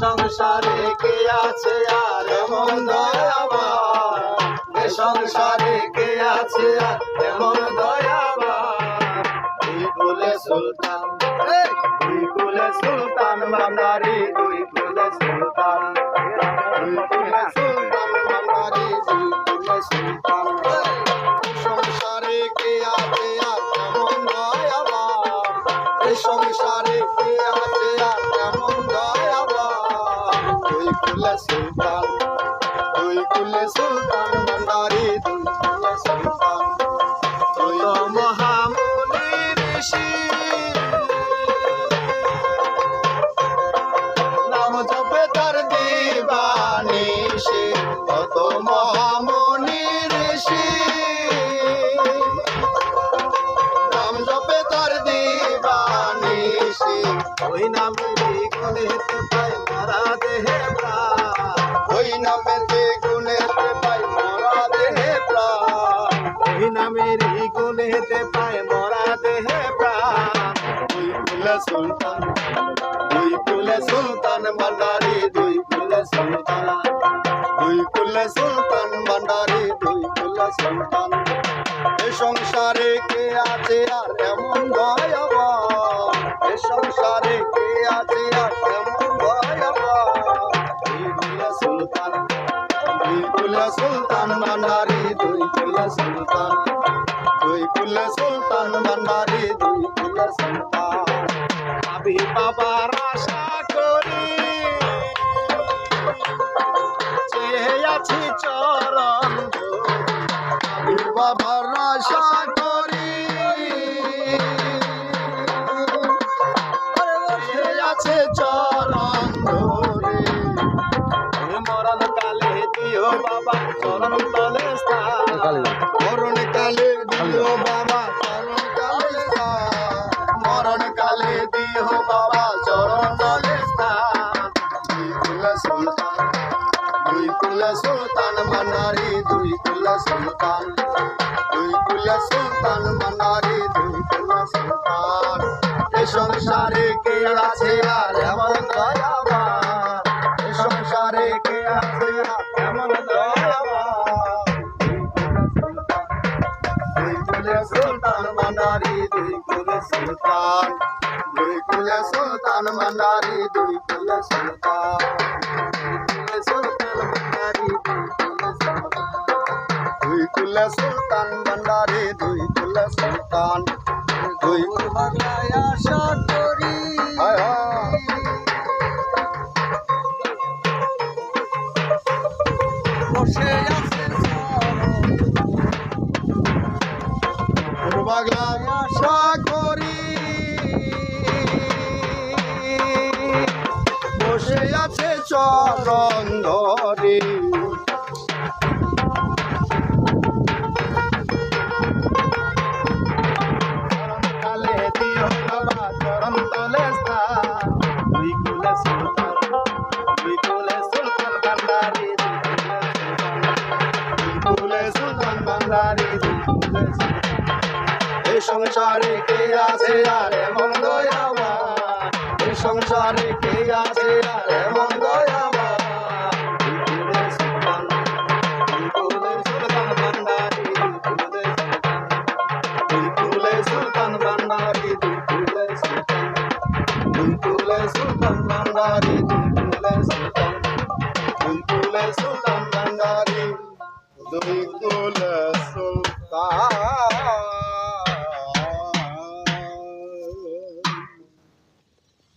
সংসারে কে আছে আর এমন দয়াবান এ সংসারে কে আছে আর এমন দয়াবান তুই বলে সুলতান তুই বলে সুলতান বান্দারি তুই বলে সুলতান। কুলে সুলতান। দুই কুলে সুলতান ভান্ডারি দুই কুলে সুলতান। তুই মহামুনি ঋষি নাম জপে তার দিবানিশি কত মহামুনি ঋষি নাম জপে তার ওই নামে প্রাণ ওই নামে গুণেতে পাই মারা দেহে প্রাণ। ওই নামের গুণেতে পাই মরা দেহে প্রাণ। দুই কুলে সুলতান, দুই কুলে সুলতান ভান্ডারি, দুই কুলে সুলতান। দুই কুলে সুলতান ভান্ডারি, দুই কুলে সুলতান। এ সংসারে কে আছে আর এমন দয়াবান? এ সংসারে কে আছে আর ভান্ডারি দুই কুলে সুলতান। দুই কুলে সুলতান ভান্ডারি দুই কুলে সুলতান। আমি বাবার আশা করি, চেয়ে আছি চরণ আমি বাবার আশা করি আছে চরণ কুলা সুলতান মানারি, দুই কুলা সুলতান। দুই কুলা সুলতান মানারি, দুই কুলা সুলতান। এ সংসারে কে আছে আর এমন দয়াবান? এ সংসারে কে আছে আর এমন দয়াবান? দুই কুলে সুলতান মানারি, দুই কুলে সুলতান। দুই কুলে সুলতান মানারি, দুই কুলে সুলতান। দুই কুলে সুলতান ভান্ডারি দুই কুলে সুলতান। দুই বসে আছে চরণ ধরে। সুলতান এই সংসারে কে আছে আর এমন দয়াবান? এই সংসারে কে আছে আর এমন দয়াবান? দুই কুলে দুই কুল সুলতান